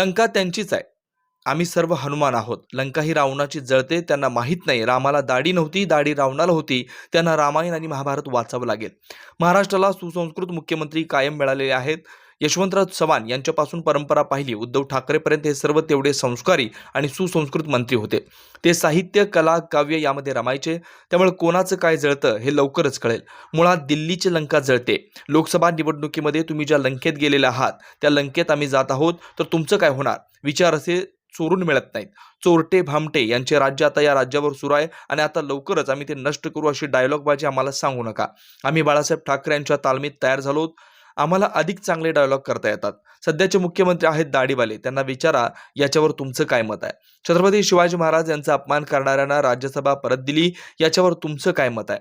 लंका त्यांचीच आहे. आम्ही सर्व हनुमान आहोत. लंका ही रावणाची जळते त्यांना माहीत नाही. रामाला दाढी नव्हती दाढी रावणाला होती. त्यांना रामायण आणि महाभारत वाचावं लागेल. महाराष्ट्राला सुसंस्कृत मुख्यमंत्री कायम मिळालेले आहेत. यशवंतराव चव्हाण यांच्यापासून परंपरा पाहिली. उद्धव ठाकरेपर्यंत हे सर्व तेवढे संस्कारी आणि सुसंस्कृत मंत्री होते. ते साहित्य कला काव्य यामध्ये रमायचे. त्यामुळे कोणाचं काय जळतं हे लवकरच कळेल. मुळात दिल्लीची लंका जळते. लोकसभा निवडणुकीमध्ये तुम्ही ज्या लंकेत गेलेले आहात त्या लंकेत आम्ही जात आहोत तर तुमचं काय होणार? विचार असे चोरून मिळत नाहीत. चोरटे भामटे यांचे राज्य आता या राज्यावर सुरू आहे आणि आता लवकरच आम्ही ते नष्ट करू अशी डायलॉगबाजी आम्हाला सांगू नका. आम्ही बाळासाहेब ठाकरे यांच्या तालमीत तयार झालो आम्हाला अधिक चांगले डायलॉग करता येतात. सध्याचे मुख्यमंत्री आहेत दाढीवाले. त्यांना विचारा याच्यावर तुमचं काय मत आहे? छत्रपती शिवाजी महाराज यांचा अपमान करणाऱ्यांना राज्यसभा परत दिली याच्यावर तुमचं काय मत आहे?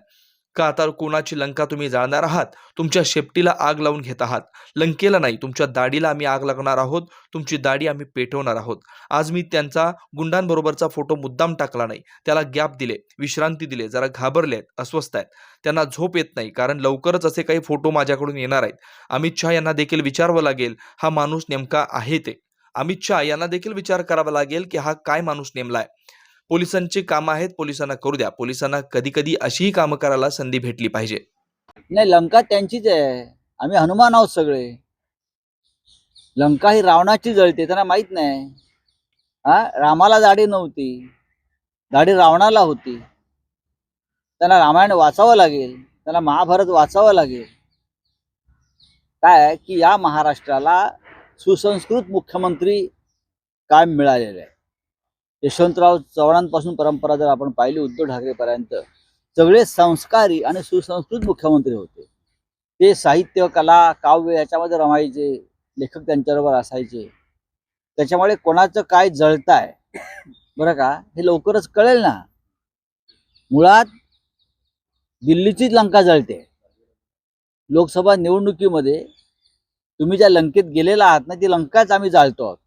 का आता कोणाची लंका तुम्ही जाळणार आहात? तुमच्या शेपटीला आग लावून घेत आहात. लंकेला नाही तुमच्या दाढीला आम्ही आग लागणार आहोत. तुमची दाढी आम्ही पेटवणार आहोत. आज मी त्यांचा गुंडांबरोबरचा फोटो मुद्दाम टाकला नाही. त्याला गॅप दिले विश्रांती दिले जरा घाबरले आहेत अस्वस्थ आहेत. त्यांना झोप येत नाही कारण लवकरच असे काही फोटो माझ्याकडून येणार आहेत. अमित शहा यांना देखील विचारावं लागेल हा माणूस नेमका आहे ते. अमित शहा यांना देखील विचार करावा लागेल की हा काय माणूस नेमलाय पोलिसांची कामं आहेत पोलिसांना करू द्या. पोलिसांना कधी कधी अशीही कामं करायला संधी भेटली पाहिजे. नाही लंका त्यांचीच आहे. आम्ही हनुमान आहोत सगळे. लंका ही रावणाची जळते त्यांना माहीत नाही. हा? रामाला दाढी नव्हती. दाढी रावणाला होती. त्यांना रामायण वाचावं लागेल. त्यांना महाभारत वाचावं लागेल. काय? आहे की या महाराष्ट्राला सुसंस्कृत मुख्यमंत्री काय मिळालेले आहे यशवंतराव चव्हाणांपासून परंपरा जर आपण पाहिली उद्धव ठाकरेपर्यंत सगळे संस्कारी आणि सुसंस्कृत मुख्यमंत्री होते. ते साहित्य कला काव्य याच्यामध्ये रमायचे लेखक त्यांच्याबरोबर असायचे. त्याच्यामुळे कोणाचं काय जळताय बरं का हे लवकरच कळेल ना. मुळात दिल्लीचीच लंका जळते. लोकसभा निवडणुकीमध्ये तुम्ही ज्या लंकेत गेलेला आहात ना ती लंकाच आम्ही जाळतो आहोत.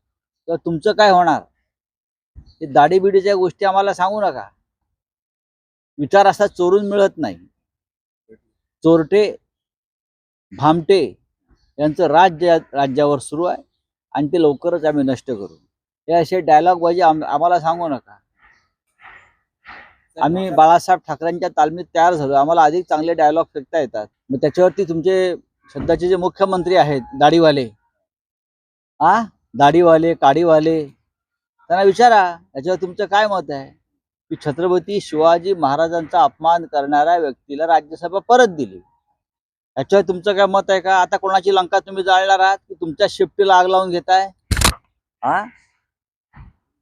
तर तुमचं काय होणार? हे दाढीबिडीच्या गोष्टी आम्हाला सांगू नका. विचार असा चोरून मिळत नाही. चोरटे भामटे यांचं राज्य राज्यावर सुरू आहे आणि ते लवकरच आम्ही नष्ट करू. हे असे डायलॉग बाजी आम आम्हाला सांगू नका. आम्ही बाळासाहेब ठाकरेंच्या तालमीत तयार झालो. आम्हाला अधिक चांगले डायलॉग फेकता येतात. मग त्याच्यावरती तुमचे सध्याचे जे मुख्यमंत्री आहेत दाढीवाले. आ? दाढीवाले काडीवाले त्यांना विचारा याच्यावर तुमचं काय मत आहे? की छत्रपती शिवाजी महाराजांचा अपमान करणाऱ्या व्यक्तीला राज्यसभा परत दिली. याच्यावर तुमचं काय मत आहे का? आता कोणाची लंका तुम्ही जाळणार आहात? की तुमच्या शिफ्टीला आग लावून घेताय? हा?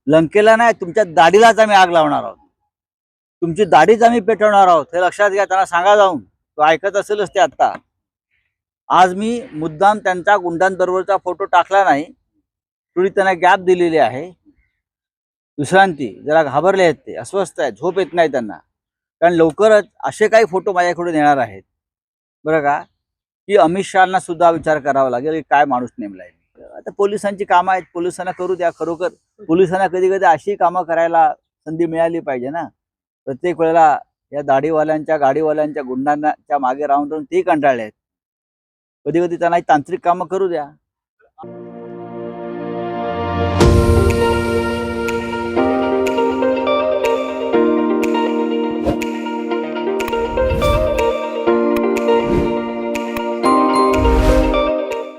लंकेला नाही तुमच्या दाढीलाच आम्ही आग लावणार आहोत. तुमची दाढीच आम्ही पेटवणार आहोत. हे लक्षात घ्या त्यांना सांगा जाऊन. तो ऐकत असेलच ते आता. आज मी मुद्दाम त्यांचा गुंडांबरोबरचा फोटो टाकला नाही. थोडी त्यांना गॅप दिलेली आहे. विश्रांती जरा घाबरले आहेत ते अस्वस्थ आहेत झोप येत नाही त्यांना. कारण लवकरच असे काही फोटो माझ्याकडून येणार आहेत. बरं का? की अमित शहाना सुद्धा विचार करावा लागेल की काय माणूस नेमलाय आता पोलिसांची कामं आहेत पोलिसांना करू द्या खरोखर. पोलिसांना कधी कधी अशी कामं करायला संधी मिळाली पाहिजे ना. प्रत्येक वेळेला या दाढीवाल्यांच्या गाडीवाल्यांच्या गुंडांच्या मागे राहून राहून ते कंटाळले आहेत. कधी कधी त्यांना तांत्रिक कामं करू द्या.